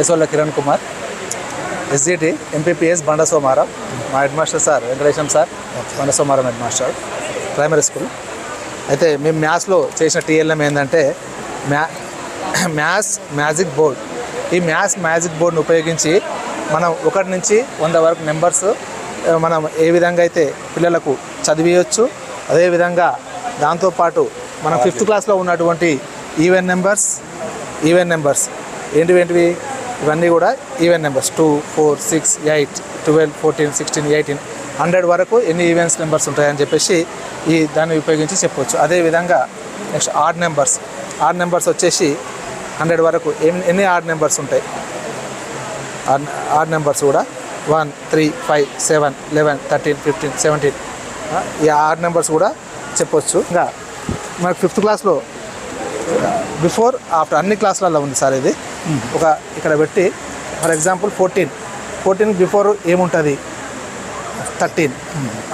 మైసోళ్ళ Kiran Kumar SGT MPPS Banda Somaram మా head master sir Venkatesham sir Banda Somaram head master primary school. అయితే మేము మ్యాథ్స్లో చేసిన టీఎల్ఎం ఏంటంటే మ్యా మ్యాథ్స్ మ్యాజిక్ బోర్డ్. ఈ మ్యాథ్స్ మ్యాజిక్ బోర్డ్ని ఉపయోగించి మనం ఒకటి నుంచి వంద వరకు నెంబర్స్ మనం ఏ విధంగా అయితే పిల్లలకు చదివియచ్చు అదేవిధంగా దాంతోపాటు మనం ఫిఫ్త్ క్లాస్లో ఉన్నటువంటి ఈవెన్ నెంబర్స్ ఈవెన్ నెంబర్స్. ఏంటివి ఏంటివి? ఇవన్నీ కూడా even numbers. Two four six eight twelve fourteen sixteen eighteen hundred వరకు ఎన్ని ఈవెంట్స్ నెంబర్స్ ఉంటాయని చెప్పేసి ఈ దాన్ని ఉపయోగించి చెప్పవచ్చు అదేవిధంగా next odd numbers. Odd numbers వచ్చేసి హండ్రెడ్ వరకు ఎన్ని ఎన్ని ఆడ్ నెంబర్స్ ఉంటాయి? ఆడ్ ఆడ్ నెంబర్స్ కూడా one three five seven eleven thirteen fifteen seventeen. ఈ ఆడ్ నెంబర్స్ కూడా చెప్పొచ్చు. ఇంకా మనకు ఫిఫ్త్ క్లాస్లో బిఫోర్ ఆఫ్టర్ అన్ని క్లాసులలో ఉంది సార్ ఇది. ఒక ఇక్కడ పెట్టి for example fourteen. Fourteen before ఏముంటుంది? థర్టీన్.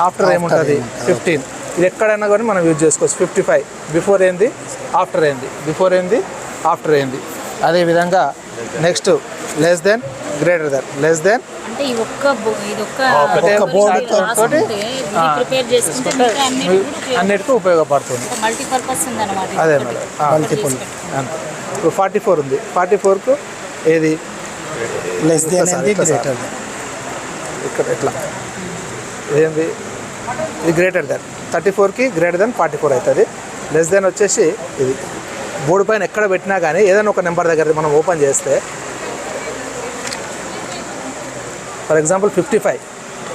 ఆఫ్టర్ ఏముంటుంది? ఫిఫ్టీన్. ఇది ఎక్కడైనా కానీ మనం యూజ్ చేసుకోవచ్చు. Fifty five. బిఫోర్ ఏంది? ఆఫ్టర్ ఏంది? బిఫోర్ ఏంది? ఆఫ్టర్ ఏంది? అదేవిధంగా next less than greater than. Less than అన్నిటికీ ఉపయోగపడుతుంది. అదే మల్టిపుల్. అంతే. ఇప్పుడు ఫార్టీ ఫోర్ ఉంది. ఫార్టీ ఫోర్కు ఏది? Less than. గ్రేటర్ ఇక్కడ ఎట్లా? ఇదేంది? ఇది గ్రేటర్ దెన్ థర్టీ ఫోర్కి గ్రేటర్ దెన్ ఫార్టీ ఫోర్ అవుతుంది. లెస్ దెన్ వచ్చేసి ఇది. బోర్డు పైన ఎక్కడ పెట్టినా కానీ ఏదైనా ఒక నెంబర్ దగ్గర మనం ఓపెన్ చేస్తే for example fifty five.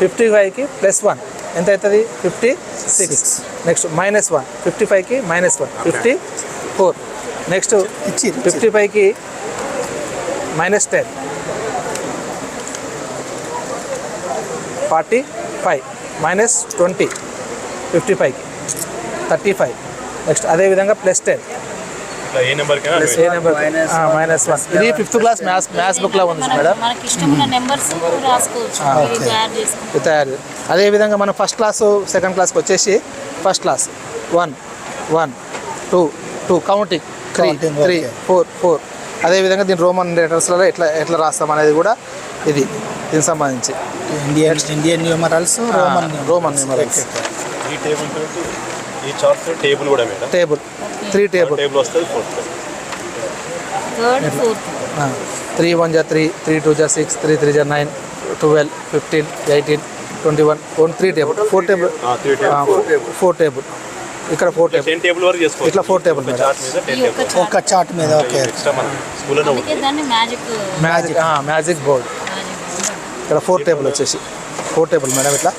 Fifty ఫైవ్కి ప్లస్ వన్. ఎంత అవుతుంది? Fifty six. Next minus one. Fifty ఫైవ్కి minus one. Fifty four. Next ఇచ్చి ఫిఫ్టీ ఫైవ్కి minus ten. Forty five. Minus twenty. Fifty ఫైవ్కి. Thirty five. నెక్స్ట్ అదేవిధంగా ప్లస్ టెన్. ఏ ఏ నెంబర్ మైనస్ వన్. ఇది ఫిఫ్త్ క్లాస్ మ్యాథ్స్ మ్యాథ్స్ బుక్లో ఉంది మేడం. తయారు అదేవిధంగా మనం ఫస్ట్ క్లాసు సెకండ్ క్లాస్కి వచ్చేసి first class. One one two two. Counting. Three three. Four four అదేవిధంగా దీని రోమన్ లెటర్స్లలో ఎట్లా ఎట్లా రాస్తాం అనేది కూడా ఇది దీనికి సంబంధించి. Indian Indian numerals roman roman. ఈ టేబుల్ తోటి ఈ చార్ట్ టేబుల్ కూడా madam. Table three table table వస్తుంది fourth third fourth three one జా త్రీ త్రీ టూ జా సిక్స్ త్రీ త్రీ జా nine twelve fifteen eighteen twenty one one three table four table four table ఇక్కడ four table ten table వరకు చేసుకోవచ్చు. ఇట్లా four table ఒక. Chart మీద table okay magic magic magic board ఇక్కడ four table వచ్చేసి. Four table madam ఇట్లా.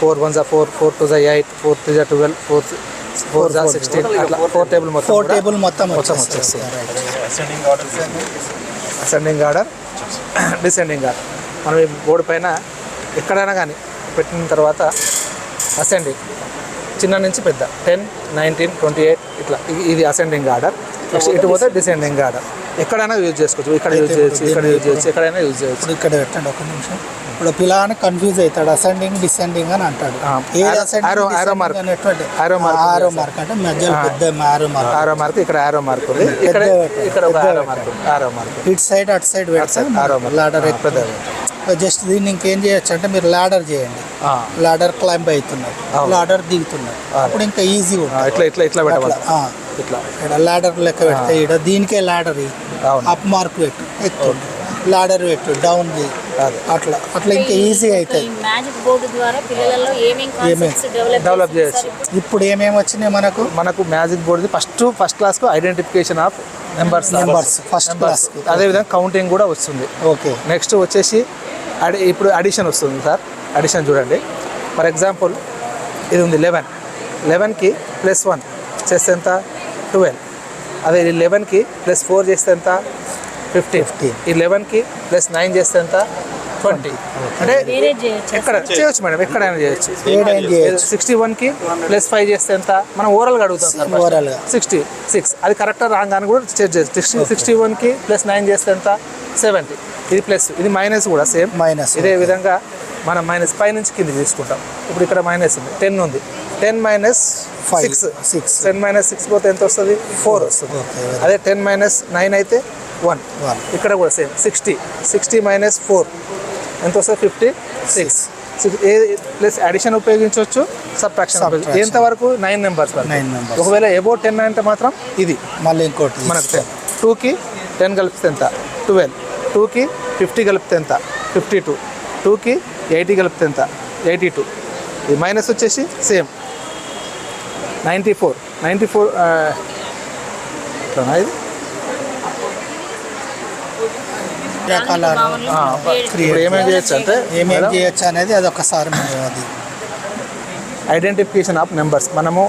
Four one జా ఫోర్ ఫోర్ టూ జా ఎయిట్ ఫోర్ త్రీ జా ట్వెల్వ్ ఫోర్ ఫోర్ జా సిక్స్టీన్ అట్లా ఫోర్ టేబుల్ మొత్తం ఫోర్ టేబుల్ మొత్తం మొత్తం order ascending order descending order మనం ఈ బోర్డు పైన ఎక్కడైనా కానీ పెట్టిన తర్వాత అసెండింగ్ చిన్న నుంచి పెద్ద. టెన్ నైన్టీన్ ట్వంటీ ఎయిట్ ఇట్లా ఇది- అసెండింగ్ ఆర్డర్ నెక్స్ట్ ఇటు పోతే డిసెండింగ్ ఆర్డర్ ఎక్కడైనా యూజ్ చేసుకోవచ్చు. ఇక్కడ యూజ్ చేయొచ్చు ఇక్కడ యూజ్ చేయొచ్చు ఎక్కడైనా యూజ్ చేయొచ్చు. ఇక్కడ పెట్టండి ఒక నిమిషం. ఇప్పుడు పిల్లని కన్ఫ్యూజ్ అవుతాడు. అసెండింగ్ డిసెండింగ్ అని అంటాడు. ఆ, ఏది arrow- ascending, arrow- arrow descending mark. అనేటువంటి Arrow mark ఆరో మార్క్ అంటే మధ్యలో పెద్ద ఆరో మార్క్ ఆరో మార్క్ ఇక్కడ ఆరో మార్క్ ఉంది. ఇక్కడ ఒక ఆరో మార్క్ ఆరో మార్క్ ఇటు సైడ్ అటు సైడ్ పెడతాం ఆరో మార్క్ లాడర్ పెద్ద జస్ట్ దీన్ని ఇంకేం చేయొచ్చు అంటే మీరు లాడర్ చేయండి. ఆ, లాడర్ క్లైంబ్ అవుతున్నారు. లాడర్ దిగుతున్నారు అప్పుడు ఇంకా ఈజీ ఇట్లా ఇట్లా ఇట్లా లాడర్ లెక్క పెడితే ఇక్కడ దీనికే లాడర్ అప్ మార్క్ పెట్టు ఎక్కువ లాడర్ పెట్టు డౌన్ ది అదే. అట్లా అట్లా ఇంకా ఈజీ అవుతుంది ఈ మ్యాజిక్ బోర్డు ద్వారా పిల్లలలో ఏమేం కాన్సెప్ట్స్ డెవలప్ చేయొచ్చు. ఇప్పుడు? ఏమేమి వచ్చినాయి మనకు? మనకు మ్యాజిక్ బోర్డ్ది first first క్లాస్కు identification of numbers numbers first class అదేవిధంగా కౌంటింగ్ కూడా వస్తుంది. ఓకే నెక్స్ట్ వచ్చేసి అడి ఇప్పుడు అడిషన్ వస్తుంది సార్. అడిషన్ చూడండి. ఫర్ ఎగ్జాంపుల్ ఇది ఉంది లెవెన్ లెవెన్కి ప్లస్ వన్ చేస్తే ఎంత? ట్వెల్వ్ అదే ఈ లెవెన్కి ప్లస్ ఫోర్ చేస్తే ఎంత? Fifteen Fifteen. ఈ లెవెన్కి ప్లస్ నైన్ చేస్తే ఎంత? ట్వంటీ. అంటే ఎక్కడ? చేయొచ్చు. మేడం ఎక్కడైనా చేయొచ్చు. సిక్స్టీ వన్కి ప్లస్ ఫైవ్ చేస్తే ఎంత? మనం ఓవరాల్గా అడుగుతాం సార్ Oral గా. Sixty six. అది కరెక్ట్ రాంగ్ అని కూడా చెక్ చేయొచ్చు సిక్స్టీ సిక్స్టీ వన్కి ప్లస్ నైన్ చేస్తే ఎంత? సెవెంటీ. ఇది ప్లస్. ఇది మైనస్ కూడా సేమ్. మైనస్. ఇదే విధంగా మనం మైనస్ పై నుంచి కింద తీసుకుంటాం. ఇప్పుడు ఇక్కడ మైనస్ ఉంది. టెన్ ఉంది. Ten minus six. six. Ten minus six పోతే ఎంత వస్తుంది? ఫోర్ వస్తుంది. అదే టెన్ మైనస్ నైన్ అయితే వన్. వన్. ఇక్కడ కూడా same. Sixty. Sixty minus four. ఎంత వస్తుంది? ఫిఫ్టీ సిక్స్ ఏ ప్లస్ అడిషన్ ఉపయోగించవచ్చు? సబ్ట్రాక్షన్. ఎంత వరకు? Nine numbers Nine numbers. ఒకవేళ ఎబో టెన్ అంటే మాత్రం ఇది. మళ్ళీ ఇంకోటి మనకు టెన్ టూకి టెన్ కలిపితే ఎంత? ట్వెల్వ్ టూకి ఫిఫ్టీ కలిపితే ఎంత? ఫిఫ్టీ టూ టూకి ఎయిటీ కలిపితే ఎంత? ఎయిటీ టూ ఈ మైనస్ వచ్చేసి same ninety four ninety four ఇది రకాల ఇప్పుడు ఏమేమి చేయొచ్చు అంటే ఏమేం చేయొచ్చు అనేది అది ఒకసారి మనం అది. ఐడెంటిఫికేషన్ ఆఫ్ నెంబర్స్ మనము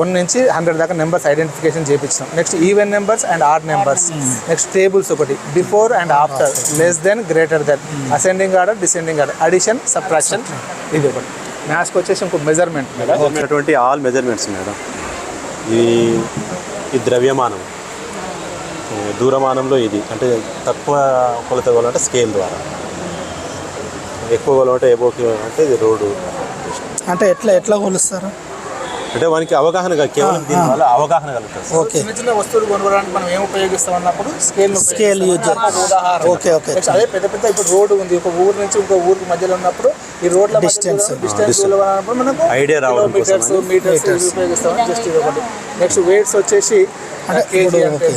వన్ నుంచి హండ్రెడ్ దాకా numbers identification చేయించినాం next even numbers and odd numbers next tables ఒకటి. Before and after less than greater than ascending order descending order addition subtraction ఇది ఒకటి. మ్యాథ్స్కి వచ్చేసి ఇంకో measurement madam all measurements madam ఈ ద్రవ్యమానం. దూరమానంలో ఇది. అంటే తక్కువ కొలత కొలంటే స్కేల్ ద్వారా. ఎక్కువ కొలంటే ఎబో అంటే ఇది రోడ్డు. అంటే ఎట్లా ఎట్లా కొలుస్తారు? అంటే వానికి అవగాహన కేవలం దీనివల్ల అవగాహన కలుగుతుంది. ఓకే. చిన్న చిన్న వస్తువులు కొనుక్కోవడానికి మనం ఏం ఉపయోగిస్తాం. అన్నప్పుడు స్కేల్ చేస్తాం. ఉదాహరణ. Okay, okay. అదే పెద్ద పెద్ద ఇప్పుడు రోడ్డు ఉంది. ఒక ఊరు నుంచి ఇంకో ఊరికి మధ్యలో ఉన్నప్పుడు ఈ రోడ్ల. డిస్టెన్స్ అన్నప్పుడు మనకు Idea రావడం. మీటర్స్ ఇవి ఉపయోగిస్తాం. జస్ట్ ఇది ఒకటి. నెక్స్ట్ వెయిట్స్ వచ్చేసి అంటే కేజీ అంటే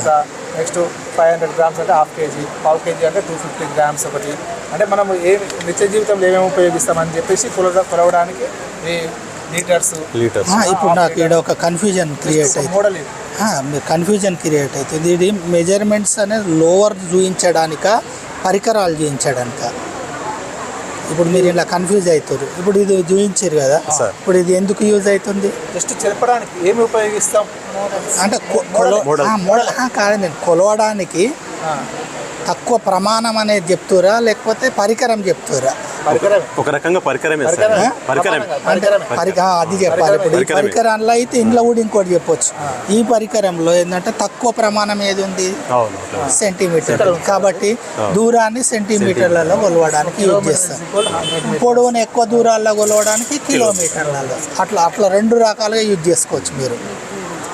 నెక్స్ట్ ఫైవ్ హండ్రెడ్ గ్రామ్స్ అంటే హాఫ్ కేజీ పావు కేజీ అంటే టూ ఫిఫ్టీ గ్రామ్స్ ఒకటి. అంటే మనం ఏ నిత్య జీవితంలో ఏమేమి ఉపయోగిస్తామని చెప్పేసి కొలవ కొలవడానికి ఈ లీటర్స్. లీటర్స్. ఇప్పుడు నాకు ఇక్కడ ఒక కన్ఫ్యూజన్ క్రియేట్ అవుతుంది మోడల్ కన్ఫ్యూజన్ క్రియేట్ అవుతుంది ఇది. మెజర్మెంట్స్ అనేది లోవర్ చూపించడానిక పరికరాలు చూపించడానిక ఇప్పుడు మీరు ఇలా కన్ఫ్యూజ్ అవుతారు. ఇప్పుడు ఇది చూపించారు కదా. సార్. ఇప్పుడు ఇది ఎందుకు యూజ్ అవుతుంది? జస్ట్ చెప్పడానికి ఏమి ఉపయోగిస్తాం? అంటే మోడల్. ఆ, మోడల్. ఆ, కాదు నేను కొలవడానికి ఆ, తక్కువ ప్రమాణం అనేది చెప్తురా? లేకపోతే పరికరం చెప్తురా? ఒక రకంగా పరికరమే అది చెప్పాలి. ఇప్పుడు ఈ. పరికరంలో అయితే ఇంట్లో కూడా ఇంకోటి చెప్పొచ్చు. ఈ పరికరంలో ఏంటంటే తక్కువ ప్రమాణం ఏది ఉంది. సెంటీమీటర్. కాబట్టి దూరాన్ని సెంటీమీటర్లలో కొలవడానికి యూజ్ చేస్తాం పొడవును ఎక్కువ దూరాల్లో కొలవడానికి కిలోమీటర్లలో. అట్లా అట్లా రెండు రకాలుగా యూజ్ చేసుకోవచ్చు మీరు.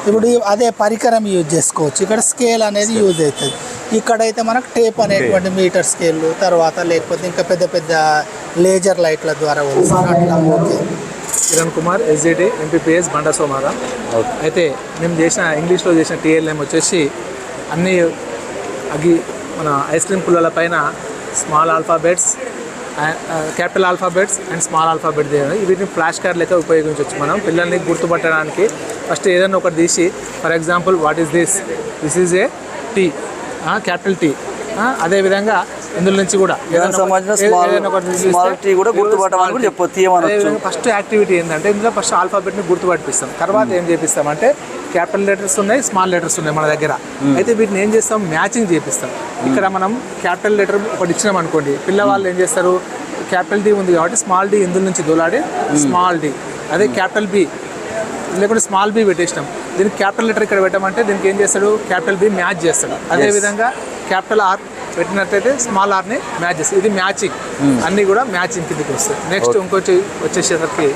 ఇప్పుడు అదే పరికరం యూజ్ చేసుకోవచ్చు. ఇక్కడ స్కేల్ అనేది యూజ్ అవుతుంది. ఇక్కడైతే మనకు టేప్ అనేటువంటి మీటర్ స్కేల్ తర్వాత లేకపోతే ఇంకా పెద్ద పెద్ద లేజర్ లైట్ల ద్వారా okay Kiran Kumar SGT MPPS Banda Somaram? అయితే మేము చేసిన ఇంగ్లీష్లో చేసిన టీఎల్ఎం వచ్చేసి అన్ని అగి మన ఐస్ క్రీమ్ పుల్లల పైన small alphabets capital alphabets and small alphabet వీటిని ఫ్లాష్ కార్డ్ లెక్క ఉపయోగించవచ్చు మనం. పిల్లల్ని గుర్తుపట్టడానికి ఫస్ట్ ఏదైనా ఒకటి తీసి for example what is this? This is a T. Capital T. అదేవిధంగా ఇందులో నుంచి కూడా. ఫస్ట్ యాక్టివిటీ ఏంటంటే ఇందులో ఫస్ట్ ఆల్ఫాబెట్ని గుర్తుపట్టిస్తాం. తర్వాత ఏం చేపిస్తామంటే క్యాపిటల్ లెటర్స్ ఉన్నాయి స్మాల్ లెటర్స్ ఉన్నాయి మన దగ్గర. అయితే వీటిని ఏం చేస్తాం? మ్యాచింగ్ చేపిస్తాం. ఇక్కడ మనం క్యాపిటల్ లెటర్ ఒకటి ఇచ్చినాం అనుకోండి. పిల్లవాళ్ళు ఏం చేస్తారు? క్యాపిటల్ డి ఉంది కాబట్టి స్మాల్ డి ఇందులో నుంచి దొలాడి స్మాల్ డి అదే క్యాపిటల్ బి లేకుంటే స్మాల్ బి పెట్టేసినాం. దీనికి క్యాపిటల్ లెటర్ ఇక్కడ పెట్టామంటే దీనికి ఏం చేస్తాడు? క్యాపిటల్ బి మ్యాచ్ చేస్తాడు. అదే విధంగా క్యాపిటల్ ఆర్ పెట్టినట్టయితే స్మాల్ ఆర్ని మ్యాచ్ చేస్తాడు. ఇది మ్యాచింగ్. అన్నీ కూడా మ్యాచింగ్ కిందకి వస్తాయి. నెక్స్ట్ ఇంకొచ్చి వచ్చేసరికి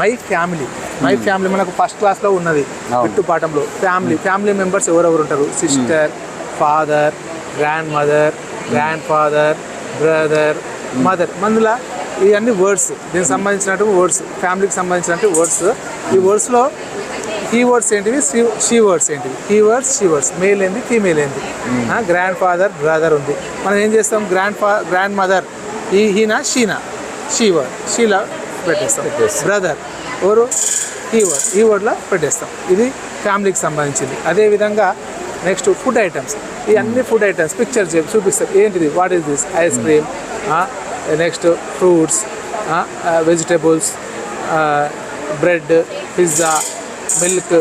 మై ఫ్యామిలీ. మై ఫ్యామిలీ మనకు ఫస్ట్ క్లాస్లో ఉన్నది. పెట్టు పాఠంలో ఫ్యామిలీ. ఫ్యామిలీ మెంబర్స్ ఎవరెవరు ఉంటారు? Sister father grand mother grand father brother mother. మందుల ఇవన్నీ వర్డ్స్. దీనికి సంబంధించినట్టు వర్డ్స్. ఫ్యామిలీకి సంబంధించినట్టు వర్డ్స్. ఈ వర్డ్స్లో కీ వర్డ్స్ ఏంటివి షీ వర్డ్స్ ఏంటివి? He words she words. Male ఏంది? ఫీమేల్ ఏంది? గ్రాండ్ ఫాదర్ బ్రదర్ ఉంది. మనం ఏం చేస్తాం? గ్రాండ్ ఫా గ్రాండ్ మదర్ ఈ హీనా షీనా. She word. షీలా పెట్టేస్తాం. బ్రదర్ ఎవరు ఈ వర్డ్. ఈ వర్డ్లో పెట్టేస్తాం. ఇది ఫ్యామిలీకి సంబంధించింది. అదేవిధంగా నెక్స్ట్ ఫుడ్ ఐటమ్స్ ఈ అన్ని ఫుడ్ ఐటమ్స్ పిక్చర్ చూపిస్తాం. ఏంటిది? What is this ice cream next fruits vegetables bread pizza milk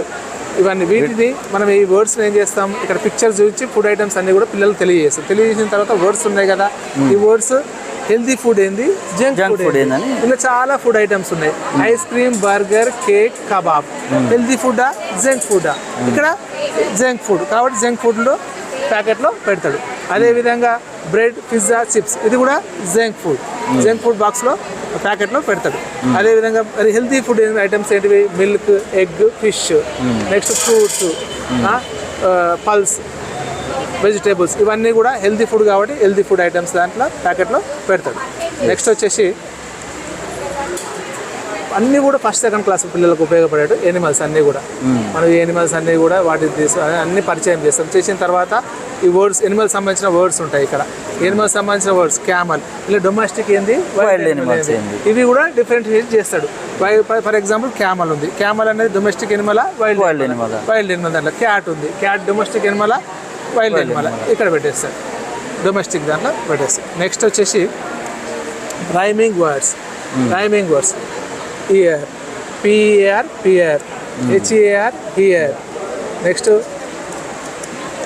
ఇవన్నీ. వీటిని మనం ఈ వర్డ్స్ ఏం చేస్తాం? ఇక్కడ పిక్చర్స్ చూపించి ఫుడ్ ఐటమ్స్ అన్ని కూడా పిల్లలకు తెలియజేస్తాం. తెలియజేసిన తర్వాత వర్డ్స్ ఉన్నాయి కదా. ఈ వర్డ్స్ హెల్తీ ఫుడ్ ఏంది? జంక్ ఫుడ్ ఏందని? ఇలా చాలా ఫుడ్ ఐటమ్స్ ఉన్నాయి. Ice cream burger cake kebab healthy ఫుడా junk ఫుడా ఇక్కడ జంక్ ఫుడ్ కాబట్టి జంక్ ఫుడ్లో ప్యాకెట్లో పెడతాడు. అదేవిధంగా బ్రెడ్ పిజ్జా చిప్స్ ఇది కూడా జంక్ ఫుడ్ జంక్ ఫుడ్ బాక్స్లో ప్యాకెట్లో పెడతాడు. అదేవిధంగా మరి హెల్తీ ఫుడ్ ఐటమ్స్ ఏంటివి? Milk egg fish next fruits pulse vegetables ఇవన్నీ కూడా హెల్తీ ఫుడ్ కాబట్టి హెల్తీ ఫుడ్ ఐటమ్స్ దాంట్లో ప్యాకెట్లో పెడతాడు. నెక్స్ట్ వచ్చేసి అన్నీ కూడా ఫస్ట్ సెకండ్ క్లాస్ పిల్లలకు ఉపయోగపడేటు ఎనిమల్స్ అన్నీ కూడా. మనం ఈ ఎనిమల్స్ అన్నీ కూడా వాటి తీసు అన్ని పరిచయం చేస్తాం. చేసిన తర్వాత ఈ వర్డ్స్ ఎనిమల్స్ సంబంధించిన వర్డ్స్ ఉంటాయి ఇక్కడ. ఎనిమల్స్ సంబంధించిన వర్డ్స్ క్యామల్ ఇలా డొమెస్టిక్ ఏంది? Animals ఏంది? ఇవి కూడా డిఫరెంట్ చేస్తాడు. ఫర్ ఎగ్జాంపుల్ క్యామల్ ఉంది. క్యామల్ అనేది domestic animal wild Wild animal. Wild animal దాంట్లో క్యాట్ ఉంది. Cat domestic animal wild animal ఇక్కడ పెట్టేస్తాడు. డొమెస్టిక్ దాంట్లో పెట్టేస్తాడు. నెక్స్ట్ వచ్చేసి rhyming words rhyming words year P A R P R H A R hear next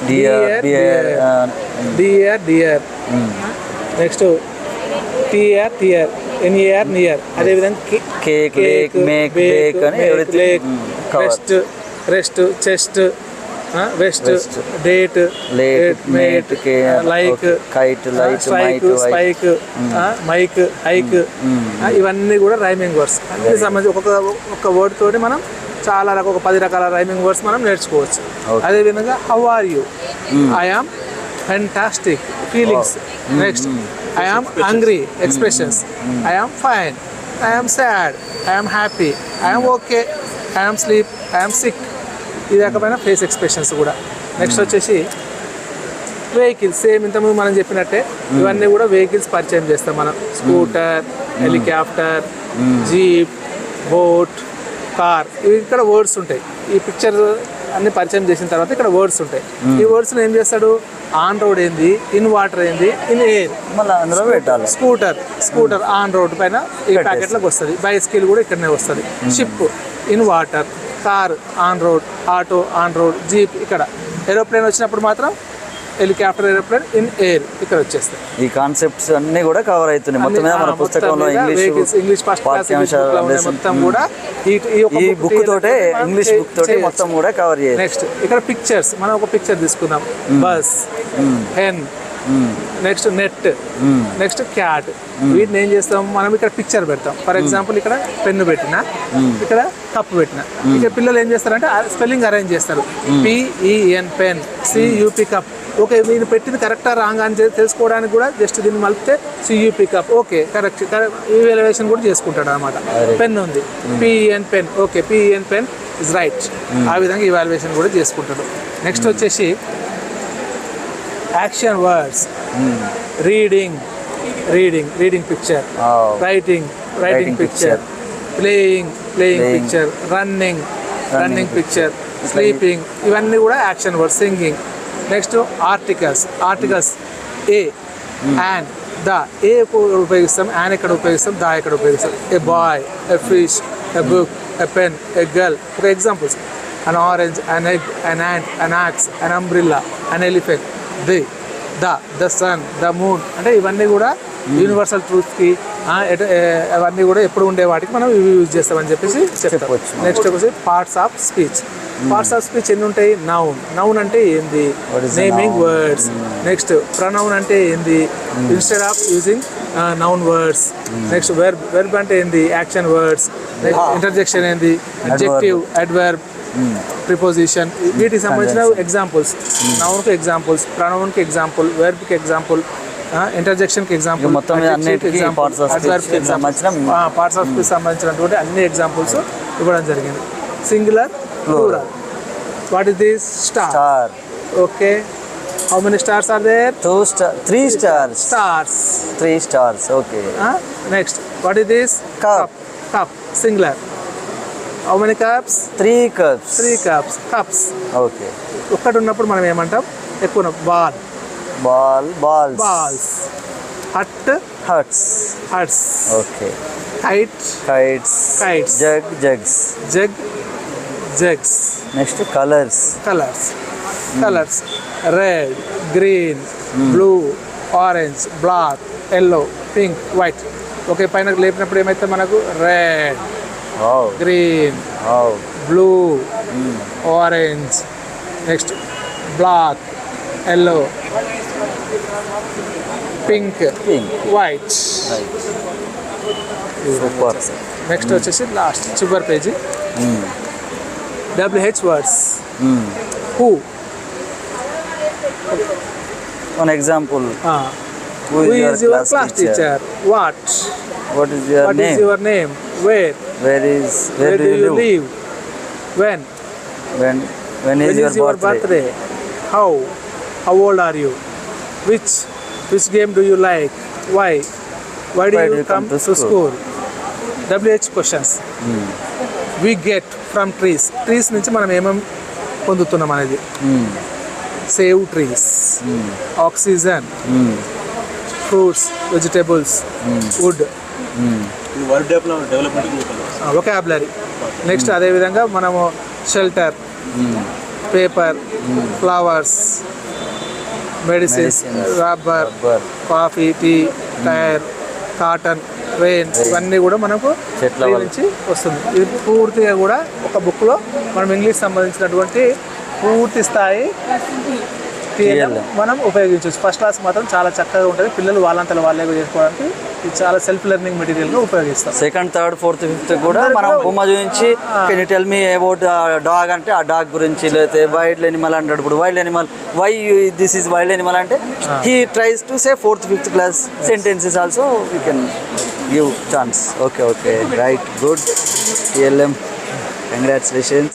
dear D R D R next T R T R N A R near అదేవిధంగా bake అని everything, lake cover. Rest rest chest west West. Date Late, mate, ca- like okay. Kite, light, spike mike hike ఇవన్నీ కూడా rhyming words అన్ని సంబంధించి ఒక్కొక్క ఒక్క word తోటి మనం చాలా రకాల ఒక పది రకాల రైమింగ్ వర్డ్స్ మనం నేర్చుకోవచ్చు. అదేవిధంగా how are you I am fantastic feelings next I am hungry expressions I am fine I am sad I am happy I am okay I am sleep I am sick ఇది రకమైన face expressions కూడా. Next వచ్చేసి vehicles. Same ఇంతకుముందు మనం చెప్పినట్టే ఇవన్నీ కూడా vehicles పరిచయం చేస్తాం మనం. Scooter helicopter jeep boat car. ఇవి ఇక్కడ వర్డ్స్ ఉంటాయి. ఈ పిక్చర్ అన్ని పరిచయం చేసిన తర్వాత ఇక్కడ వర్డ్స్ ఉంటాయి. ఈ వర్డ్స్ ఏం చేస్తాడు? ఆన్ రోడ్ ఏంది? ఇన్ వాటర్ ఏంది? In air. పెట్టాలి. స్కూటర్. స్కూటర్ ఆన్ రోడ్ పైన ఈ ప్యాకెట్లకు వస్తుంది. బైస్కిల్ కూడా ఇక్కడనే వస్తుంది. Ship. In water. Car on road auto on road jeep ఇక్కడ. ఏరోప్లేన్ వచ్చినప్పుడు మాత్రం హెలికాప్టర్ ఏరోప్లేన్ ఇన్ ఎయిర్ ఇక్కడ వచ్చేస్తాయి. ఈ కాన్సెప్ట్స్ అన్ని కూడా కవర్ అవుతున్నాయి. మొత్తం మీద మన పుస్తకంలో ఇంగ్లీష్ ఇంగ్లీష్ ఫస్ట్ క్లాస్. మొత్తం కూడా. ఈ ఈ బుక్ తోటే ఇంగ్లీష్ బుక్ తోటే. మొత్తం కూడా కవర్ చేయాలి నెక్స్ట్ ఇక్కడ పిక్చర్స్ మనం ఒక పిక్చర్ తీసుకుందాం. Bus hen next net next cat వీటిని ఏం చేస్తాం? మనం ఇక్కడ పిక్చర్ పెడతాం. ఫర్ ఎగ్జాంపుల్ ఇక్కడ పెన్ను పెట్టిన ఇక్కడ కప్పు పెట్టిన. ఇక్కడ పిల్లలు ఏం చేస్తారంటే స్పెల్లింగ్ అరేంజ్ చేస్తారు. P E N pen C U P cup okay మీరు పెట్టింది కరెక్టా రాంగ్ అని తెలుసుకోవడానికి కూడా జస్ట్ దీన్ని మలిపితే C U P cup okay correct. Evaluation కూడా చేసుకుంటాడు అనమాట పెన్ ఉంది. P E N pen. Okay P E N pen is right ఆ విధంగా ఇవాల్యుయేషన్ కూడా చేసుకుంటాడు. నెక్స్ట్ వచ్చేసి action words reading reading reading picture. Writing writing picture playing playing. Picture running running picture. Sleeping ఇవన్నీ కూడా action word singing next articles articles a and the. A ఉపయోగిస్తాం. An ఎక్కడ ఉపయోగిస్తాం? దా ఎక్కడ ఉపయోగిస్తాం? A boy a fish a book a pen a girl for examples an orange an egg an ant an axe an umbrella an elephant the the the sun the moon అంటే ఇవన్నీ కూడా universal ట్రూత్కి అవన్నీ కూడా ఎప్పుడు ఉండే వాటికి మనం ఇవి యూజ్ చేస్తామని చెప్పేసి చెప్తాం. చెప్పొచ్చు. నెక్స్ట్ వచ్చేసి parts of speech parts of speech ఎన్ని ఉంటాయి నౌన్ నౌన్ అంటే ఏంది? నేమింగ్? వర్డ్స్ నెక్స్ట్ ప్రనౌన్ అంటే ఏంది? Instead of using noun words next verb verb అంటే ఏంది? యాక్షన్ వర్డ్స్ ఇంటర్జెక్షన్ ఏంది? అడ్జెక్టివ్ అడ్వర్బ్ ప్రిపోజిషన్ వీటికి సంబంధించిన ఎగ్జాంపుల్స్ నౌన్కి ఎగ్జాంపుల్స్ ప్రనౌన్కి ఎగ్జాంపుల్ వెర్బ్కి ఎగ్జాంపుల్ ఇంటర్జెక్షన్కి ఎగ్జాంపుల్ మొత్తం పార్ట్స్ ఆఫ్ సంబంధించినటువంటి అన్ని ఎగ్జాంపుల్స్ ఇవ్వడం జరిగింది. Singular plural what is this star okay how many stars are there two star three stars stars three stars okay next what is this Cup. Cup singular how many cups three cups three cups cups okay ఒక్కటి ఉన్నప్పుడు మనం ఏమంటాం? ఎక్కువ ball ball balls balls hut huts huts okay kite kites Kites. Jug jugs jug jugs next colours colours colours red green blue orange black yellow pink white okay పైన లేపినప్పుడు ఏమైతే మనకు? Red wow green wow blue orange next black yellow pink pink white super next వచ్చేసి last చివరి page W H words who one example who is your class teacher what what is your what is name your where where is where where do do you you live live when when when When is is your birthday birthday? How? How old are you? Which which game do you like? Why? Why do you come to school? WH questions. We get from trees. Trees నుంచి మనం ఏమేమి పొందుతున్నాం అనేది save trees oxygen fruits vegetables wood development vocabulary next అదేవిధంగా మనము shelter paper flowers medicines rubber. Coffee tea tyre cotton rain ఇవన్నీ కూడా మనకు చెట్ల. నుంచి వస్తుంది. ఇది పూర్తిగా కూడా ఒక బుక్లో మనం ఇంగ్లీష్ సంబంధించినటువంటి పూర్తి స్థాయి. మనం ఉపయోగించవచ్చు. ఫస్ట్ క్లాస్ మాత్రం చాలా చక్కగా ఉంటుంది. పిల్లలు వాళ్ళంతలో వాళ్ళే చేసుకోవడానికి ఇది చాలా సెల్ఫ్ లెర్నింగ్ మెటీరియల్గా ఉపయోగిస్తాం. సెకండ్ థర్డ్ ఫోర్త్ ఫిఫ్త్ కూడా మనం బొమ్మ చూపించి can you tell me about dog అంటే ఆ డాగ్ గురించి లేకపోతే వైల్డ్ ఎనిమల్ అంటాడు ఇప్పుడు. Wild animal why this is wild animal అంటే he tries to say fourth fifth class sentences also we can give chance okay okay right good TLM congratulations